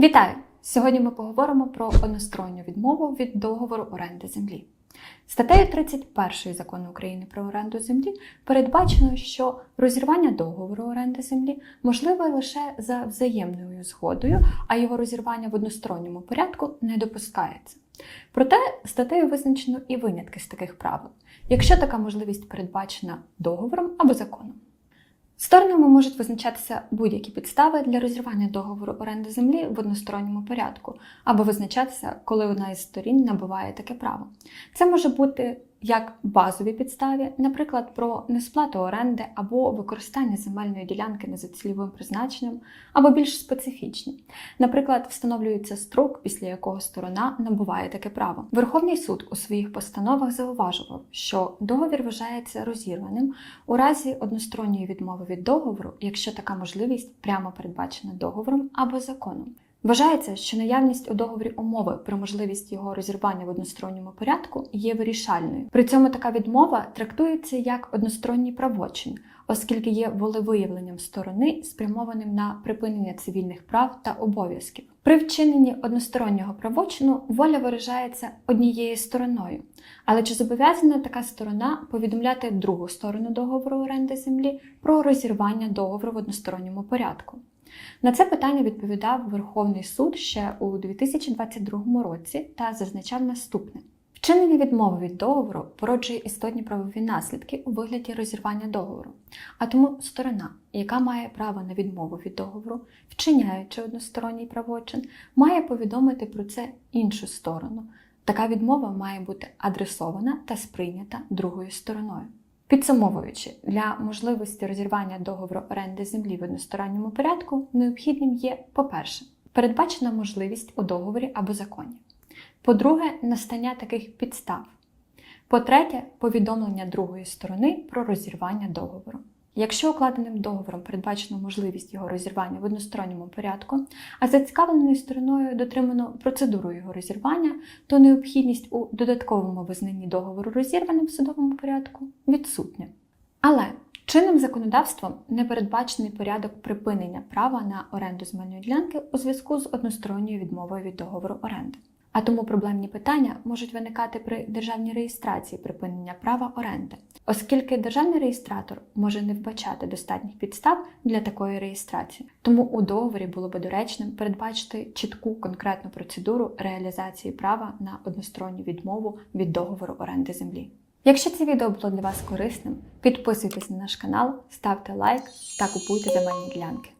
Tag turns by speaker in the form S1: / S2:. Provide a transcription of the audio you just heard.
S1: Вітаю! Сьогодні ми поговоримо про односторонню відмову від договору оренди землі. Статтею 31 закону України про оренду землі передбачено, що розірвання договору оренди землі можливе лише за взаємною згодою, а його розірвання в односторонньому порядку не допускається. Проте статтею визначено і винятки з таких правил, якщо така можливість передбачена договором або законом. Сторонами можуть визначатися будь-які підстави для розірвання договору оренди землі в односторонньому порядку, або визначатися, коли одна із сторін набуває таке право. Це може бути як базові підставі, наприклад, про несплату оренди або використання земельної ділянки не за цільовим призначенням, або більш специфічні. Наприклад, встановлюється строк, після якого сторона набуває таке право. Верховний суд у своїх постановах зауважував, що договір вважається розірваним у разі односторонньої відмови від договору, якщо така можливість прямо передбачена договором або законом. Вважається, що наявність у договорі умови про можливість його розірвання в односторонньому порядку є вирішальною. При цьому така відмова трактується як односторонній правочин, оскільки є волевиявленням сторони, спрямованим на припинення цивільних прав та обов'язків. При вчиненні одностороннього правочину воля виражається однією стороною. Але чи зобов'язана така сторона повідомляти другу сторону договору оренди землі про розірвання договору в односторонньому порядку? На це питання відповідав Верховний суд ще у 2022 році та зазначав наступне: вчинення відмови від договору породжує істотні правові наслідки у вигляді розірвання договору. А тому сторона, яка має право на відмову від договору, вчиняючи односторонній правочин, має повідомити про це іншу сторону. Така відмова має бути адресована та сприйнята другою стороною. Підсумовуючи, для можливості розірвання договору оренди землі в односторонньому порядку необхідним є, по-перше, передбачена можливість у договорі або законі. По-друге, настання таких підстав. По-третє, повідомлення другої сторони про розірвання договору. Якщо укладеним договором передбачено можливість його розірвання в односторонньому порядку, а зацікавленою стороною дотримано процедуру його розірвання, то необхідність у додатковому визнанні договору розірваним в судовому порядку відсутня. Але чинним законодавством не передбачений порядок припинення права на оренду земельної ділянки у зв'язку з односторонньою відмовою від договору оренди. А тому проблемні питання можуть виникати при державній реєстрації припинення права оренди, оскільки державний реєстратор може не вбачати достатніх підстав для такої реєстрації. Тому у договорі було би доречним передбачити чітку конкретну процедуру реалізації права на односторонню відмову від договору оренди землі. Якщо це відео було для вас корисним, підписуйтесь на наш канал, ставте лайк та купуйте земельні ділянки.